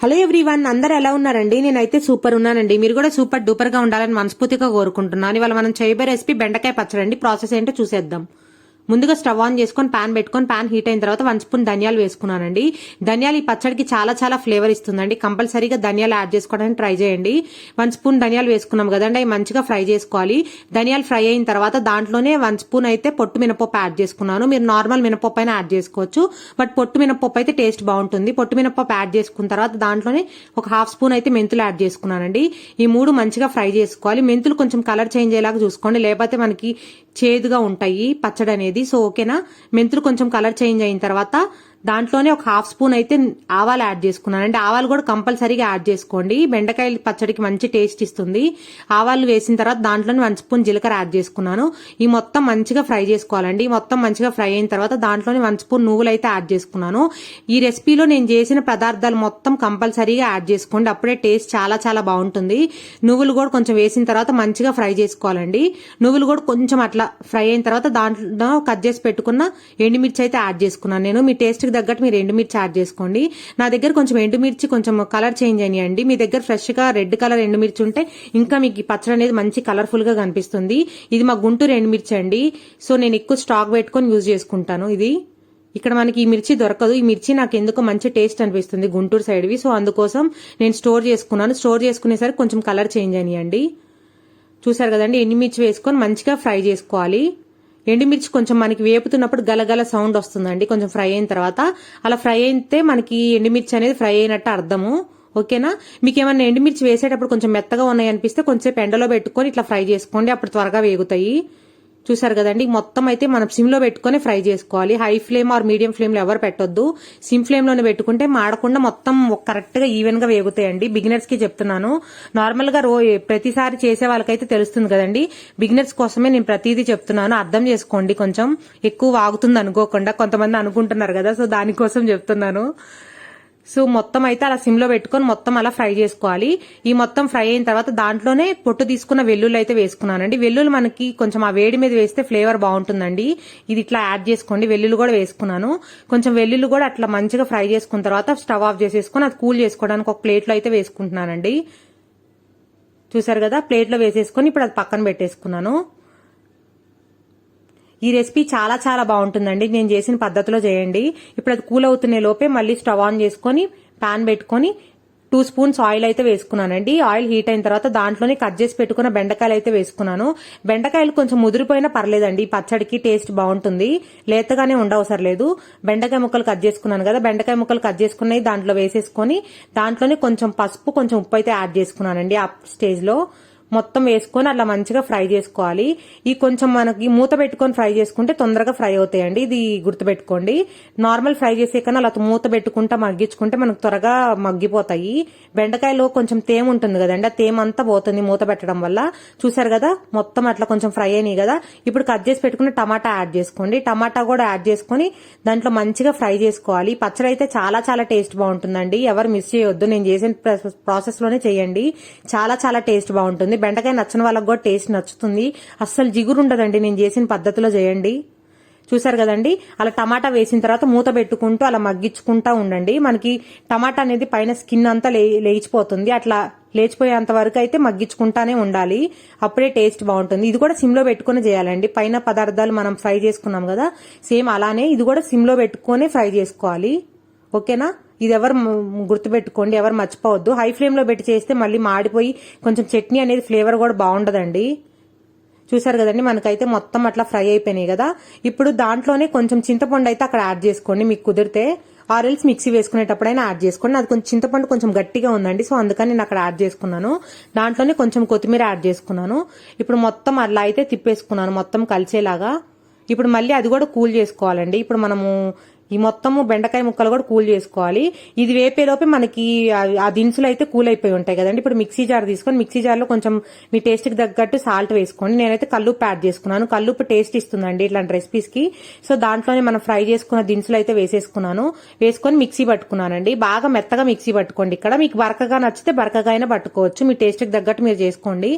Hello everyone అందరు ఎలా ఉన్నారండి? నేనైతే సూపర్ ఉన్నానండి. మీరు కూడా సూపర్ డూపర్గా ఉండాలని మనస్ఫూర్తిగా కోరుకుంటున్నాను. ఇవాళ మనం చేయబోయే రెసిపీ బెండకాయ పచ్చడి అండి ప్రాసెస్ ఏంటో చూసేద్దాం. ముందుగా స్టవ్ ఆన్ చేసుకొని పాన్ పెట్టుకొని పాన్ హీట్ అయిన తర్వాత వన్ స్పూన్ ధనియాలు వేసుకున్నానండి. ధనియాలు ఈ పచ్చడికి చాలా చాలా ఫ్లేవర్ ఇస్తుందండి. కంపల్సరీగా ధనియాలు యాడ్ చేసుకోవడానికి ట్రై చేయండి. వన్ స్పూన్ ధనియాలు వేసుకున్నాం కదండి అవి మంచిగా ఫ్రై చేసుకోవాలి. ధనియాలు ఫ్రై అయిన తర్వాత దాంట్లోనే వన్ స్పూన్ అయితే పొట్టు మినపప్పు యాడ్ చేసుకున్నాను. మీరు నార్మల్ మినపప్పు అయినా యాడ్ చేసుకోవచ్చు. బట్ పొట్టు మినపప్పు అయితే టేస్ట్ బాగుంటుంది. పొట్టు మినపప్పు యాడ్ చేసుకున్న తర్వాత దాంట్లోనే ఒక హాఫ్ స్పూన్ అయితే మెంతులు యాడ్ చేసుకున్నానండి. ఈ మూడు మంచిగా ఫ్రై చేసుకోవాలి. మెంతులు కొంచెం కలర్ చేంజ్ అయ్యేలాగా చూసుకోండి. లేకపోతే మనకి చేదుగా ఉంటాయి పచ్చడి అనేది సో ఓకేనా? మెంతులు కొంచెం కలర్ చేంజ్ అయిన తర్వాత దాంట్లోనే ఒక హాఫ్ స్పూన్ అయితే ఆవాలు యాడ్ చేసుకున్నాను. అంటే ఆవాలు కూడా కంపల్సరీగా యాడ్ చేసుకోండి. బెండకాయలు పచ్చడికి మంచి టేస్ట్ ఇస్తుంది. ఆవాలు వేసిన తర్వాత దాంట్లోనే వన్ స్పూన్ జీలకర్ర యాడ్ చేసుకున్నాను. ఈ మొత్తం మంచిగా ఫ్రై చేసుకోవాలండి. ఈ మొత్తం మంచిగా ఫ్రై అయిన తర్వాత దాంట్లోనే వన్ స్పూన్ నువ్వులు అయితే యాడ్ చేసుకున్నాను. ఈ రెసిపీలో నేను చేసిన పదార్థాలు మొత్తం కంపల్సరీగా యాడ్ చేసుకోండి. అప్పుడే టేస్ట్ చాలా చాలా బాగుంటుంది. నువ్వులు కూడా కొంచెం వేసిన తర్వాత మంచిగా ఫ్రై చేసుకోవాలండి. నువ్వులు కూడా కొంచెం అట్లా ఫ్రై అయిన తర్వాత దాంట్లో కట్ చేసి పెట్టుకున్న ఎండుమిర్చి అయితే యాడ్ చేసుకున్నాను నేను. మీ టేస్ట్ టేస్ట్కి తగ్గట్టు మీరు ఎండుమిర్చి యాడ్ చేసుకోండి. నా దగ్గర కొంచెం ఎండుమిర్చి కొంచెం కలర్ చేంజ్ అయ్యండి మీ దగ్గర ఫ్రెష్గా రెడ్ కలర్ ఎండుమిర్చి ఉంటే ఇంకా మీకు పచ్చడి అనేది మంచి కలర్ఫుల్గా కనిపిస్తుంది. ఇది మా గుంటూరు ఎండుమిర్చి అండి. సో నేను ఎక్కువ స్టాక్ పెట్టుకొని యూజ్ చేసుకుంటాను ఇది. ఇక్కడ మనకి ఈ మిర్చి దొరకదు. ఈ మిర్చి నాకు ఎందుకో మంచి టేస్ట్ అనిపిస్తుంది గుంటూరు సైడ్వి సో అందుకోసం నేను స్టోర్ చేసుకున్నాను. స్టోర్ చేసుకునేసరికి కొంచెం కలర్ చేంజ్ అయ్యండి చూసారు కదండి ఎండుమిర్చి వేసుకొని మంచిగా ఫ్రై చేసుకోవాలి. ఎండుమిర్చి కొంచెం మనకి వేపుతున్నప్పుడు గలగల సౌండ్ వస్తుందండి. కొంచెం ఫ్రై అయిన తర్వాత అలా ఫ్రై అయితే మనకి ఎండుమిర్చి అనేది ఫ్రై అయినట్టు అర్థము. ఓకేనా? మీకు ఏమన్నా ఎండుమిర్చి వేసేటప్పుడు కొంచెం మెత్తగా ఉన్నాయి అనిపిస్తే కొంచెం ఎండలో పెట్టుకొని ఇట్లా ఫ్రై చేసుకోండి. అప్పుడు త్వరగా వేగుతాయి. చూసారు కదండి? మొత్తం అయితే మనం సిమ్లో పెట్టుకొని ఫ్రై చేసుకోవాలి. హై ఫ్లేమ్ ఆర్ మీడియం ఫ్లేమ్లో ఎవరు పెట్టొద్దు. సిమ్ ఫ్లేమ్లోనే పెట్టుకుంటే మాడకుండా మొత్తం కరెక్ట్గా ఈవెన్గా వేగుతాయండి. బిగినర్స్కి చెప్తున్నాను. నార్మల్గా రో ప్రతిసారి చేసే వాళ్ళకైతే తెలుస్తుంది కదండి. బిగినర్స్ కోసమే నేను ప్రతిదీ చెప్తున్నాను. అర్థం చేసుకోండి కొంచెం. ఎక్కువ వాగుతుంది అనుకోకుండా కొంతమంది అనుకుంటున్నారు కదా సో దానికోసం చెప్తున్నాను. సో మొత్తం అయితే అలా సిమ్లో పెట్టుకొని మొత్తం అలా ఫ్రై చేసుకోవాలి. ఈ మొత్తం ఫ్రై అయిన తర్వాత దాంట్లోనే పొట్టు తీసుకున్న వెల్లుల్లి అయితే వేసుకున్నానండి. వెల్లుల్లి మనకి కొంచెం ఆ వేడి మీద వేస్తే ఫ్లేవర్ బాగుంటుందండి. ఇది ఇట్లా యాడ్ చేసుకోండి. వెల్లుల్లి కూడా వేసుకున్నాను. కొంచెం వెల్లుల్లి కూడా అట్లా మంచిగా ఫ్రై చేసుకున్న తర్వాత స్టవ్ ఆఫ్ చేసేసుకొని అది కూల్ చేసుకోవడానికి ఒక ప్లేట్లో అయితే వేసుకుంటున్నానండి. చూసారు కదా? ప్లేట్లో వేసేసుకొని ఇప్పుడు అది పక్కన పెట్టేసుకున్నాను. ఈ రెసిపీ చాలా చాలా బాగుంటుందండి. నేను చేసిన పద్ధతిలో చేయండి. ఇప్పుడు అది కూల్ అవుతున్న లోపే మళ్ళీ స్టవ్ ఆన్ చేసుకొని పాన్ పెట్టుకొని టూ స్పూన్స్ ఆయిల్ అయితే వేసుకున్నానండి. ఆయిల్ హీట్ అయిన తర్వాత దాంట్లోనే కట్ చేసి పెట్టుకున్న బెండకాయలు అయితే వేసుకున్నాను. బెండకాయలు కొంచెం ముదిరిపోయినా పర్లేదండి. పచ్చడికి టేస్ట్ బాగుంటుంది. లేతగానే ఉండవసరం లేదు. బెండకాయ ముక్కలు కట్ చేసుకున్నాను కదా బెండకాయ ముక్కలు కట్ చేసుకున్నాయి దాంట్లో వేసేసుకొని దాంట్లోనే కొంచెం పసుపు కొంచెం ఉప్పు అయితే యాడ్ చేసుకున్నానండి ఆ స్టేజ్లో మొత్తం వేసుకొని అలా మంచిగా ఫ్రై చేసుకోవాలి. ఈ కొంచెం మనకి మూత పెట్టుకొని ఫ్రై చేసుకుంటే తొందరగా ఫ్రై అవుతాయండి. ఇది గుర్తుపెట్టుకోండి. నార్మల్ ఫ్రై చేసే కన్నా అలా మూత పెట్టుకుంటా మగ్గించుకుంటే మనకు త్వరగా మగ్గిపోతాయి. బెండకాయలో కొంచెం తేమ ఉంటుంది కదండి. ఆ తేమ అంతా పోతుంది మూత పెట్టడం వల్ల. చూసారు కదా? మొత్తం అట్లా కొంచెం ఫ్రై అయినాయి కదా. ఇప్పుడు కట్ చేసి పెట్టుకున్న టమాటా యాడ్ చేసుకోండి. టమాటా కూడా యాడ్ చేసుకొని దాంట్లో మంచిగా ఫ్రై చేసుకోవాలి. పచ్చడి అయితే చాలా చాలా టేస్ట్ బాగుంటుందండి. ఎవరు మిస్ చేయొద్దు. నేను చేసిన ప్రాసెస్లోనే చేయండి. చాలా చాలా టేస్ట్ బాగుంటుంది. బెండకాయ నచ్చని వాళ్ళకి కూడా టేస్ట్ నచ్చుతుంది. అస్సలు జిగురు ఉండదండి. నేను చేసిన పద్ధతిలో చేయండి. చూసారు కదండి? అలా టమాటా వేసిన తర్వాత మూత పెట్టుకుంటూ అలా మగ్గించుకుంటా ఉండండి. మనకి టమాటా అనేది పైన స్కిన్ అంతా లేచిపోతుంది. అట్లా లేచిపోయేంత వరకు అయితే మగ్గించుకుంటానే ఉండాలి. అప్పుడే టేస్ట్ బాగుంటుంది. ఇది కూడా సిమ్లో పెట్టుకుని చేయాలండి. పైన పదార్థాలు మనం ఫ్రై చేసుకున్నాం కదా సేమ్ అలానే ఇది కూడా సిమ్లో పెట్టుకొని ఫ్రై చేసుకోవాలి. ఓకేనా? ఇది ఎవరు గుర్తుపెట్టుకోండి ఎవరు మర్చిపోవద్దు. హై ఫ్లేమ్లో పెట్టి చేస్తే మళ్ళీ మాడిపోయి కొంచెం చట్నీ అనేది ఫ్లేవర్ కూడా బాగుండదండి. చూసారు కదండి మనకైతే మొత్తం అట్లా ఫ్రై అయిపోయినాయి కదా. ఇప్పుడు దాంట్లోనే కొంచెం చింతపండు అయితే అక్కడ యాడ్ చేసుకోండి మీకు కుదిరితే. ఆరెల్స్ మిక్సీ వేసుకునేటప్పుడైనా యాడ్ చేసుకోండి. అది కొంచెం చింతపండు కొంచెం గట్టిగా ఉందండి సో అందుకని నేను అక్కడ యాడ్ చేసుకున్నాను. దాంట్లోనే కొంచెం కొత్తిమీర యాడ్ చేసుకున్నాను. ఇప్పుడు మొత్తం అలా అయితే తిప్పేసుకున్నాను మొత్తం కలిసేలాగా. ఇప్పుడు మళ్ళీ అది కూడా కూల్ చేసుకోవాలండి. ఇప్పుడు మనము ఈ మొత్తము బెండకాయ ముక్కలు కూడా కూల్ చేసుకోవాలి. ఇది వేపేలోపే మనకి ఆ దినుసులు అయితే కూల్ అయిపోయి ఉంటాయి కదండి. ఇప్పుడు మిక్సీ జార్ తీసుకొని మిక్సీ జార్లో కొంచెం మీ టేస్ట్కి తగ్గట్టు సాల్ట్ వేసుకోండి. నేనైతే కల్లుప్పు యాడ్ చేసుకున్నాను. కల్లుప్పు టేస్ట్ ఇస్తుందండి ఇట్లాంటి రెసిపీస్కి సో దాంట్లోనే మనం ఫ్రై చేసుకున్న దినుసులు అయితే వేసేసుకున్నాను. వేసుకొని మిక్సీ పట్టుకున్నానండి. బాగా మెత్తగా మిక్సీ పట్టుకోండి ఇక్కడ. మీకు బరకగా నచ్చితే బరకగా అయినా పట్టుకోవచ్చు. మీ టేస్ట్కి తగ్గట్టు మీరు చేసుకోండి.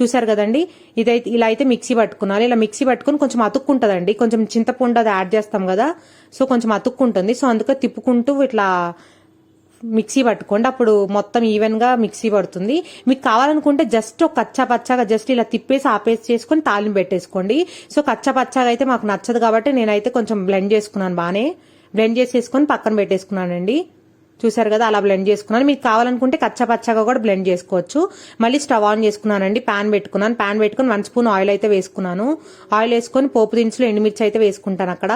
చూసారు కదండి? ఇదైతే ఇలా అయితే మిక్సీ పట్టుకున్నాను. ఇలా మిక్సీ పట్టుకుని కొంచెం అతుక్కుంటుందండి. కొంచెం చింతపండు అది యాడ్ చేస్తాం కదా. సో కొంచెం అతుక్కుంటుంది. సో అందుకే తిప్పుకుంటూ ఇట్లా మిక్సీ పట్టుకోండి. అప్పుడు మొత్తం ఈవెన్గా మిక్సీ పడుతుంది. మీకు కావాలనుకుంటే జస్ట్ ఒక కచ్చా పచ్చాగా జస్ట్ ఇలా తిప్పేసి ఆపేసి చేసుకొని తాలింపు పెట్టేసుకోండి. సో కచ్చా పచ్చాగా అయితే మాకు నచ్చదు కాబట్టి నేనైతే కొంచెం బ్లెండ్ చేసుకున్నాను బాగానే బ్లెండ్ చేసేసుకొని పక్కన పెట్టేసుకున్నానండి. చూసారు కదా అలా బ్లెండ్ చేసుకున్నాను. మీకు కావాలనుకుంటే కచ్చా పచ్చాగా కూడా బ్లెండ్ చేసుకోవచ్చు. మళ్ళీ స్టవ్ ఆన్ చేసుకున్నానండి. ప్యాన్ పెట్టుకున్నాను. ప్యాన్ పెట్టుకుని వన్ స్పూన్ ఆయిల్ అయితే వేసుకున్నాను. ఆయిల్ వేసుకొని పోపు దినుసులు ఎండుమిర్చి అయితే వేసుకుంటాను అక్కడ.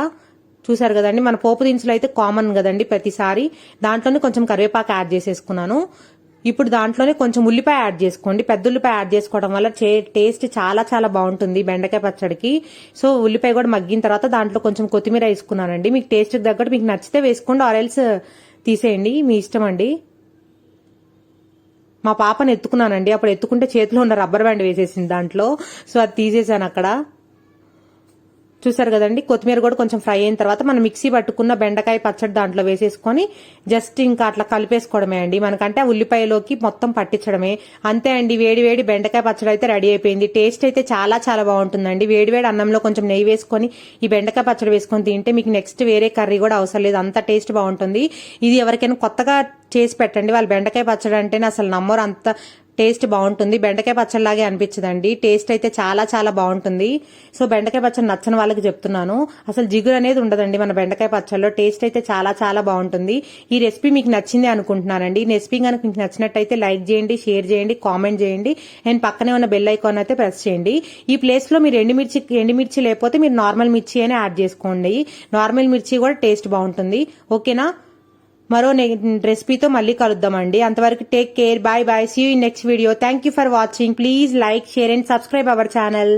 చూసారు కదండి మన పోపు దినుసులు అయితే కామన్ కదండి ప్రతిసారి. దాంట్లోనే కొంచెం కరివేపాకు యాడ్ చేసేసుకున్నాను. ఇప్పుడు దాంట్లోనే కొంచెం ఉల్లిపాయ యాడ్ చేసుకోండి. పెద్ద ఉల్లిపాయ యాడ్ చేసుకోవడం వల్ల టేస్ట్ చాలా చాలా బాగుంటుంది బెండకాయ పచ్చడికి. సో ఉల్లిపాయ కూడా మగ్గిన తర్వాత దాంట్లో కొంచెం కొత్తిమీర వేసుకున్నానండి. మీకు టేస్ట్ తగ్గట్టు మీకు నచ్చితే వేసుకోండి ఆరెల్స్ తీసేయండి. మీ ఇష్టం అండి. మా పాపను ఎత్తుకున్నానండి. అప్పుడు ఎత్తుకుంటే చేతిలో ఉన్న రబ్బర్ బ్యాండ్ వేసేసింది దాంట్లో. సో అది తీసేసాను అక్కడ. చూసారు కదండి? కొత్తిమీర కూడా కొంచెం ఫ్రై అయిన తర్వాత మనం మిక్సీ పట్టుకున్న బెండకాయ పచ్చడి దాంట్లో వేసేసుకొని జస్ట్ ఇంకా అట్లా కలిపేసుకోవడమే అండి. మనకంటే ఉల్లిపాయలోకి మొత్తం పట్టించడమే. అంతే అండి వేడి వేడి బెండకాయ పచ్చడి అయితే రెడీ అయిపోయింది. టేస్ట్ అయితే చాలా చాలా బాగుంటుందండి. వేడి వేడి అన్నంలో కొంచెం నెయ్యి వేసుకొని ఈ బెండకాయ పచ్చడి వేసుకొని తింటే మీకు నెక్స్ట్ వేరే కర్రీ కూడా అవసరం లేదు. అంత టేస్ట్ బాగుంటుంది. ఇది ఎవరికైనా కొత్తగా చేసి పెట్టండి. వాళ్ళు బెండకాయ పచ్చడి అంటేనే అసలు నమ్మరు. అంత టేస్ట్ బాగుంటుంది. బెండకాయ పచ్చడిలాగే అనిపించదండి. టేస్ట్ అయితే చాలా చాలా బాగుంటుంది. సో బెండకాయ పచ్చడి నచ్చని వాళ్ళకి చెప్తున్నాను. అసలు జిగురు అనేది ఉండదండి మన బెండకాయ పచ్చడిలో. టేస్ట్ అయితే చాలా చాలా బాగుంటుంది. ఈ రెసిపీ మీకు నచ్చింది అనుకుంటున్నానండి. ఈ రెసిపీ కనుక మీకు నచ్చినట్టయితే లైక్ చేయండి షేర్ చేయండి కామెంట్ చేయండి. అండ్ పక్కనే ఉన్న బెల్ ఐకాన్ అయితే ప్రెస్ చేయండి. ఈ ప్లేస్లో మీరు ఎండుమిర్చి ఎండుమిర్చి లేకపోతే మీరు నార్మల్ మిర్చి అయినా యాడ్ చేసుకోండి. నార్మల్ మిర్చి కూడా టేస్ట్ బాగుంటుంది. ఓకేనా? మరో రెసిపీతో మళ్ళీ కలుద్దామండి. అంతవరకు take care bye bye see you next video thank you for watching please like share and subscribe our channel